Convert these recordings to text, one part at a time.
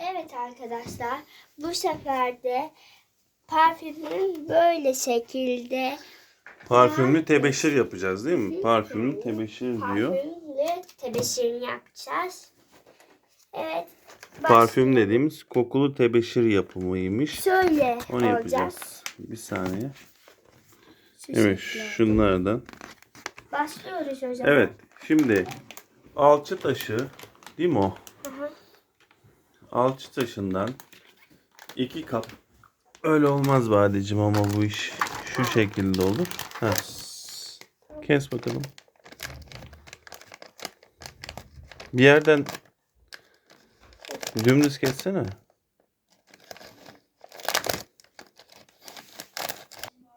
Evet arkadaşlar bu sefer de parfümün böyle şekilde Parfümlü tebeşir yapacağız değil mi? Parfümlü tebeşir diyor. parfümle tebeşirini yapacağız. Evet. baş- Parfüm dediğimiz kokulu tebeşir yapımıymış. Şöyle Onu olacak. yapacağız. Bir saniye. Şu Evet şekilde. şunlardan. Başlıyoruz zaman. Evet şimdi alçı taşı değil mi o? Alçı taşından iki kap. Öyle olmaz Badeciğim ama bu iş şu şekilde olur. Heh. Kes bakalım. Bir yerden dümdüz kessene.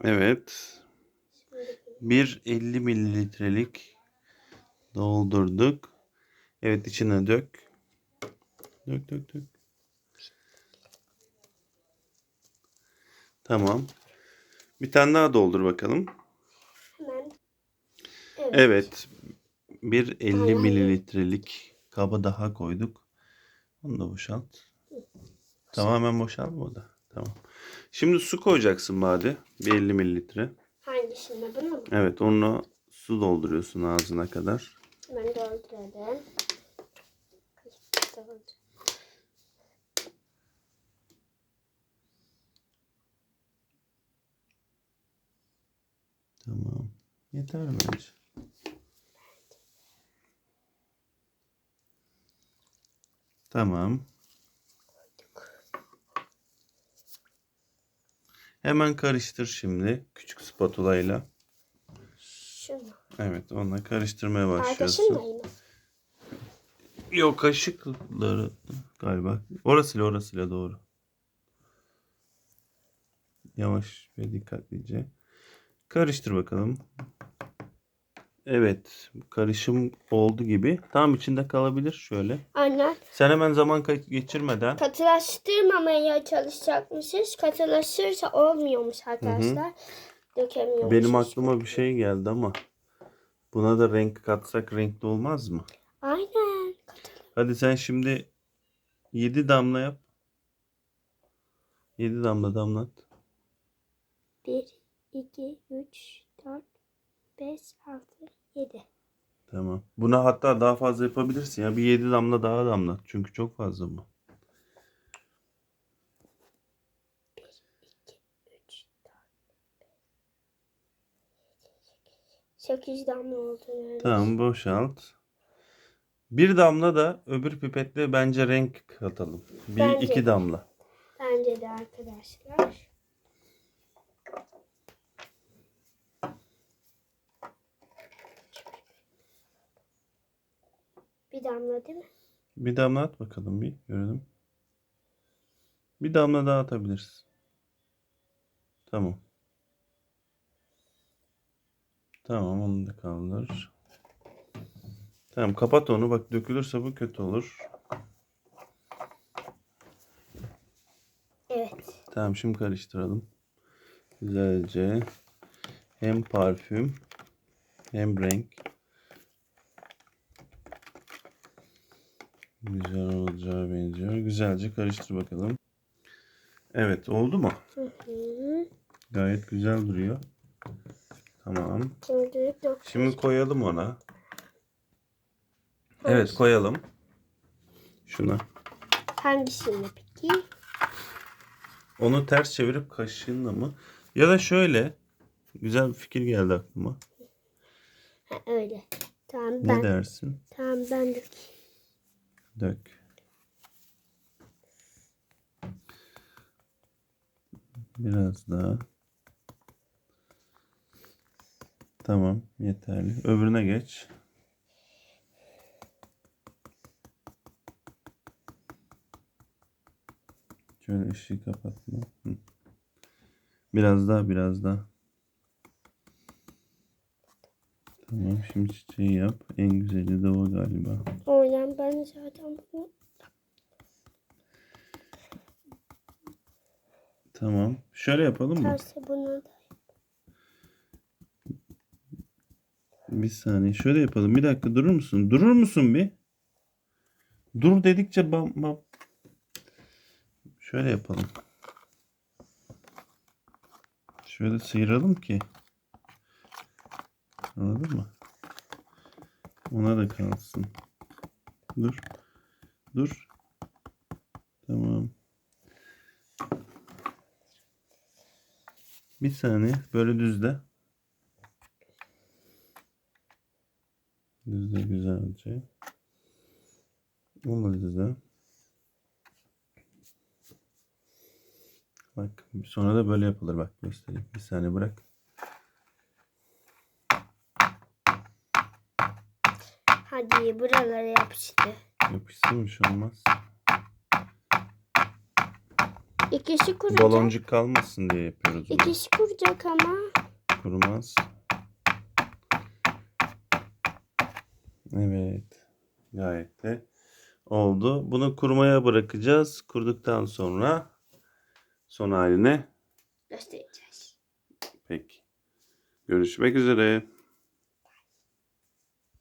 Evet. Bir 50 mililitrelik doldurduk. Evet içine dök. Dök dök dök. Tamam. Bir tane daha doldur bakalım. Hemen. Evet. Evet. Bir 50 Tamam. mililitrelik kaba daha koyduk. Onu da boşalt. Tamamen boşalma o da. Tamam. Şimdi su koyacaksın Bade. Bir 50 mililitre. Hangisinde bunu mu? Evet onunla su dolduruyorsun ağzına kadar. Hemen dolduralım. Tamam. Yeter bence. Tamam. Hemen karıştır şimdi küçük spatula ile. Şunu. Evet, onunla karıştırmaya başlıyorsun. Yok, kaşıkları galiba. Orasıyla orasıyla doğru. Yavaş ve dikkatlice. Karıştır bakalım. Evet, karışım oldu gibi. Tam içinde kalabilir şöyle. Anne Sen hemen zaman geçirmeden katılaştırmamaya çalışacakmışız. Katılaşırsa olmuyormuş arkadaşlar. Dökemiyormuşuz. benim aklıma bir şey geldi ama buna da renk katsak renkli olmaz mı? Aynen. Hadi sen şimdi 7 damla yap. 7 damla damlat. 1, 2, 3, 4, 5, 6, 7. Tamam. Buna hatta daha fazla yapabilirsin ya. Bir 7 damla daha damlat. Çünkü çok fazla bu. 1, 2, 3, 4, 8 damla oldu neredeyse. Tamam boşalt. Bir damla da öbür pipetle bence renk katalım. Bir Bence iki de. damla. Bence de arkadaşlar. Bir damla değil mi? Bir damla at bakalım bir görelim. Bir damla daha atabilirsin. Tamam. Tamam onu da kaldır. Tamam kapat onu bak dökülürse bu kötü olur. Evet. Tamam şimdi karıştıralım. Güzelce. Hem parfüm hem renk. Güzel olacağı benziyor. Güzelce karıştır bakalım. Evet oldu mu? Hı hı. Gayet güzel duruyor. Tamam. Şimdi koyalım ona. Evet koyalım. Şuna. Hangisini peki? Onu ters çevirip kaşığınla mı? Ya da şöyle. Güzel bir fikir geldi aklıma. Ha, öyle. Tamam Ne ben. dersin? Tamam ben dök. Dök. Biraz daha. Tamam, yeterli. Öbürüne geç. Şöyle ışığı kapatma. Biraz daha, biraz daha. Tamam, şimdi çiçeği yap. En güzeli de o galiba. O ben zaten bunu Tamam. Şöyle yapalım mı? tersi bunu da. Bir saniye. Şöyle yapalım. Bir dakika durur musun? Durur musun bir? Dur dedikçe bam bam. Şöyle yapalım. Şöyle sıyıralım ki. Anladın mı? Ona da kalsın. Dur. Dur. Tamam. Bir saniye. Böyle düzle. Düzle güzelce. Onu düzle. Bak sonra da böyle yapılır bak göstereyim. Bir saniye bırak. Hadi buralara yapıştı. Yapışsın bir şey olmaz. İkisi kuracak. Baloncuk kalmasın diye yapıyoruz bunu. İkisi kuracak ama. Kurumaz. Evet. Gayet de oldu. Bunu kurumaya bırakacağız. Kurduktan sonra son haline Göstereceğiz. peki. Görüşmek üzere.